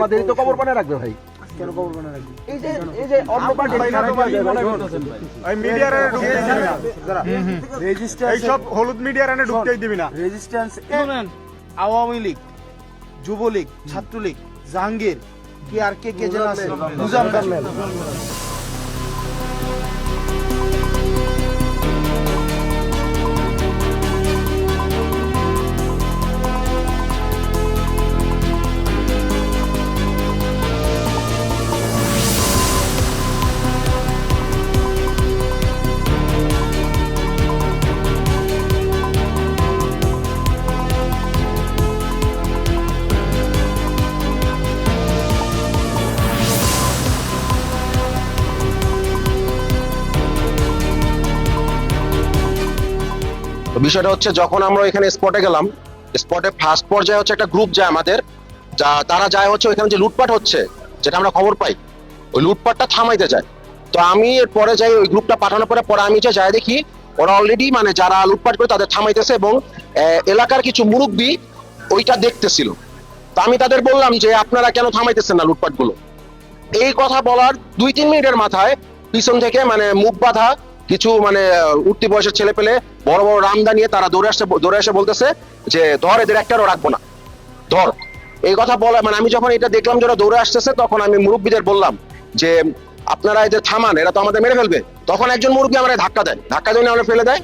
আমাদেরই তো কবর বানায় রাখবে ভাই। কেন কবর বানা রাখবি? এই যে এই যে অন্য পার্টি এই মিডিয়ার ঢুকতেই দিবি না। হলুদ মিডিয়ার এনে ঢুকতেই দিবি না। রেজিস্ট্যান্স আওয়ামী লীগ যুবলীগ ছাত্রলীগ জাহাঙ্গীর কি আর কে কে যেন আছে? মুজাম্মেল। বিষয়টা হচ্ছে যখন আমরা এখানে স্পটে গেলাম স্পটে ফার্স্ট পর্যায়ে হচ্ছে একটা গ্রুপ যায় আমাদের, যা তারা যায় হচ্ছে ওইখানে যে লুটপাট হচ্ছে, যেটা আমরা খবর পাই, ওই লুটপাটটা থামাইতে যায়। তো আমি পরে যাই ওই গ্রুপটা পাঠানোর পরে পরে আমি যে যাই দেখি, ওরা অলরেডি মানে যারা লুটপাট করে তাদের থামাইতেছে এবং এলাকার কিছু মুরব্বী ওইটা দেখতেছিল। তো আমি তাদের বললাম যে, আপনারা কেন থামাইতেছেন না লুটপাটগুলো এই কথা বলার দুই তিন মিনিটের মাথায় পিছন থেকে মানে মুখ বাঁধা কিছু মানে উঠতি বয়সের ছেলে পেলে বড় বড় রামদা নিয়ে তারা দৌড়ে আসছে, দৌড়ে এসে বলতেছে যে, ধর এদের একটারও রাখব না। ধর। এই কথা বলা মানে আমি যখন এটা দেখলাম যারা দৌড়ে আসতেছে, তখন আমি মুরব্বীদের বললাম যে, আপনারা এদের থামান, এরা তো আমাদের মেরে ফেলবে। তখন একজন মুরব্বী আমার ধাক্কা দেয়। ধাক্কা দিয়ে আমরা ফেলে দেয়।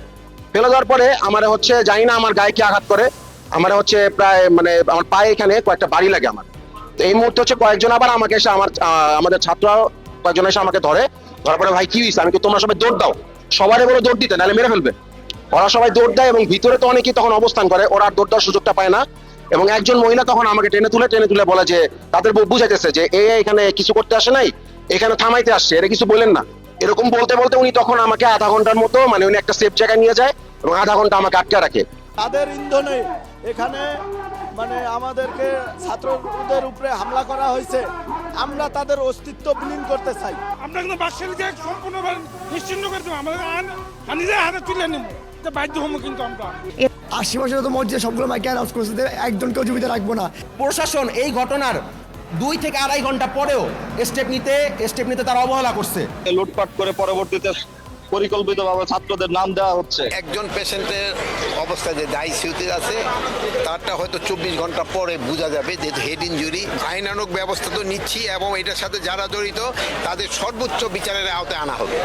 ফেলে দেওয়ার পরে আমার হচ্ছে, জানি না আমার গায়ে কি আঘাত করে, আমার হচ্ছে প্রায় মানে আমার পায়ে এখানে কয়েকটা বাড়ি লাগে আমার। তো এই মুহূর্তে হচ্ছে কয়েকজন আবার আমাকে এসে আমার আমাদের ছাত্র কয়েকজন এসে আমাকে ধরে। ধরার পরে ভাই, কি হয়েছে আমি তোমরা সবাই দৌড় দাও। সবারই বলে দৌড় দিতে, নাহলে মেরে ফেলবে। ওরা সবাই দৌড় দেয় এবং ভিতরে তো অনেকেই তখন অবস্থান করে, ওরা আর দৌড় দেওয়ার সুযোগটা পায় না। এবং একজন মহিলা তখন আমাকে টেনে তুলে টেনে তুলে বলে যে, তাদের বুঝাইতেছে যে, এ এখানে কিছু করতে আসে নাই, এখানে থামাইতে আসছে এরা কিছু বলেন না। এরকম বলতে বলতে উনি তখন আমাকে আধা ঘণ্টার মতো মানে উনি একটা সেফ জায়গায় নিয়ে যায় এবং আধা ঘণ্টা আমাকে আটকে রাখে। তাদের ইন্ধনে এখানে মানে আমাদেরকে ছাত্রদের উপরে হামলা করা হয়েছে। আমরা তাদের অস্তিত্ব বিলীন করতে চাই। আমরা কিন্তু বাক্সালিকে সম্পূর্ণভাবে নিশ্চিন্ন করে দেবো। আমাদের আন- নিজের হাতে তুলে নেব। তো বাধ্য হব কিন্তু আমরা। আশেপাশে তো মসজিদে সবগুলো মাইকে অ্যানাউন্স করেছে একজনকেও জীবিত রাখব না। প্রশাসন এই ঘটনার দুই থেকে আড়াই ঘণ্টা পরেও স্টেপ নিতে স্টেপ নিতে তারা অবহেলা করছে। লুটপাট করে পরবর্তীতে পরিকল্পিতভাবে ছাত্রদের নাম দেওয়া হচ্ছে। একজন পেশেন্টের অবস্থা যে আইসিউতে আছে, তারটা হয়তো চব্বিশ ঘণ্টা পরে বোঝা যাবে যে হেড ইঞ্জুরি আইনানুক ব্যবস্থা তো নিচ্ছি এবং এটার সাথে যারা জড়িত, তাদের সর্বোচ্চ বিচারের আওতায় আনা হবে।